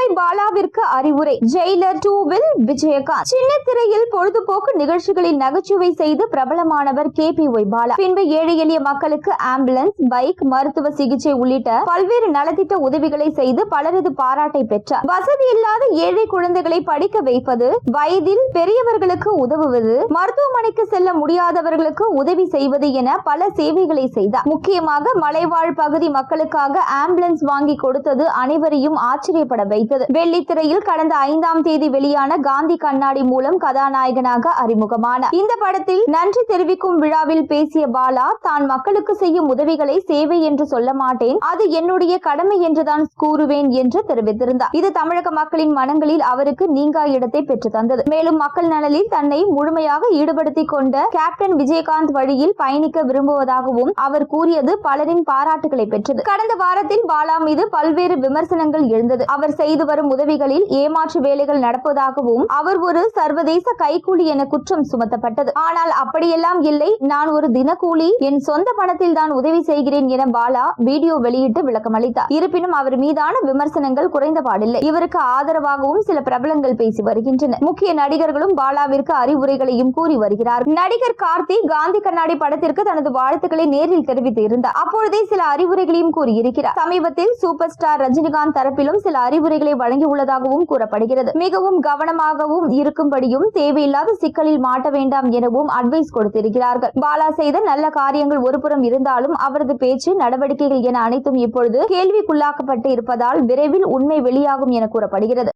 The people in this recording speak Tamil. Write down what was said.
ஒய் பாலாவிற்கு அறிவுரை. ஜெயிலர் டூவில் விஜயகாந்த். சின்ன திரையில் பொழுதுபோக்கு நிகழ்ச்சிகளில் நகைச்சுவை செய்து பிரபலமானவர் கே பி ஒய் பாலா. பின்பு ஏழை எளிய மக்களுக்கு ஆம்புலன்ஸ் பைக் மருத்துவ சிகிச்சை உள்ளிட்ட பல்வேறு நலத்திட்ட உதவிகளை செய்து பலரது பாராட்டை பெற்றார். வசதி இல்லாத ஏழை குழந்தைகளை படிக்க வைப்பது வயதில் பெரியவர்களுக்கு உதவுவது மருத்துவமனைக்கு செல்ல முடியாதவர்களுக்கு உதவி செய்வது என பல சேவைகளை செய்தார். முக்கியமாக மலைவாழ் பகுதி மக்களுக்காக ஆம்புலன்ஸ் வாங்கி கொடுத்தது அனைவரையும் ஆச்சரியப்பட வைத்தது. வெள்ளித்திரையில் கடந்த ஐந்தாம் தேதி வெளியான காந்தி கண்ணாடி மூலம் கதாநாயகனாக அறிமுகமானார் இந்த படத்தில் நன்றி தெரிவிக்கும் விழாவில் பேசிய பாலா தான் மக்களுக்கு செய்யும் உதவிகளை சேவை என்று சொல்ல மாட்டேன். அது என்னுடைய கடமை என்றுதான் கூறுவேன் என்று தெரிவித்திருந்தார். இது தமிழக மக்களின் மனங்களில் அவருக்கு நீங்கா இடத்தை பெற்று தந்தது. மேலும் மக்கள் நலனில் தன்னை முழுமையாக ஈடுபடுத்திக் கொண்ட கேப்டன் விஜயகாந்த் வழியில் பயணிக்க விரும்புவதாகவும் அவர் கூறியது பலரின் பாராட்டுகளை பெற்றது. கடந்த வாரத்தில் பாலா மீது பல்வேறு விமர்சனங்கள் எழுந்தது. அவர் செய்த வரும் உதவிகளில் ஏமாற்று வேலைகள் நடப்பதாகவும் அவர் ஒரு சர்வதேச கைக்கூலி என குற்றம் சுமத்தப்பட்டது. ஆனால் அப்படியெல்லாம் இல்லை. நான் ஒரு தினக்கூலி. என் சொந்த பணத்தில் தான் உதவி செய்கிறேன் என பாலா வீடியோ வெளியிட்டு விளக்கம் அளித்தார். இருப்பினும் அவர் மீதான விமர்சனங்கள் குறைந்த பாடில்லை. இவருக்கு ஆதரவாகவும் சில பிரபலங்கள் பேசி வருகின்றனர். முக்கிய நடிகர்களும் பாலாவிற்கு அறிவுரைகளையும் கூறி வருகிறார். நடிகர் கார்த்தி காந்தி கண்ணாடி படத்திற்கு தனது வாழ்த்துக்களை நேரில் தெரிவித்து இருந்தார். அப்பொழுதே சில அறிவுரைகளையும் கூறியிருக்கிறார். சமீபத்தில் சூப்பர் ஸ்டார் ரஜினிகாந்த் தரப்பிலும் சில அறிவுரைகளை வழங்கியுள்ளதாகவும் கூறப்படுகிறது. மிகவும் கவனமாகவும் இருக்கும்படியும் தேவையில்லாத சிக்கலில் மாட்ட வேண்டாம் எனவும் அட்வைஸ் கொடுத்திருக்கிறார்கள். பாலா செய்த நல்ல காரியங்கள் ஒருபுறம் இருந்தாலும் அவரது பேச்சு நடவடிக்கைகள் என அனைத்தும் இப்பொழுது கேள்விக்குள்ளாக்கப்பட்டு இருப்பதால் விரைவில் உண்மை வெளியாகும் என கூறப்படுகிறது.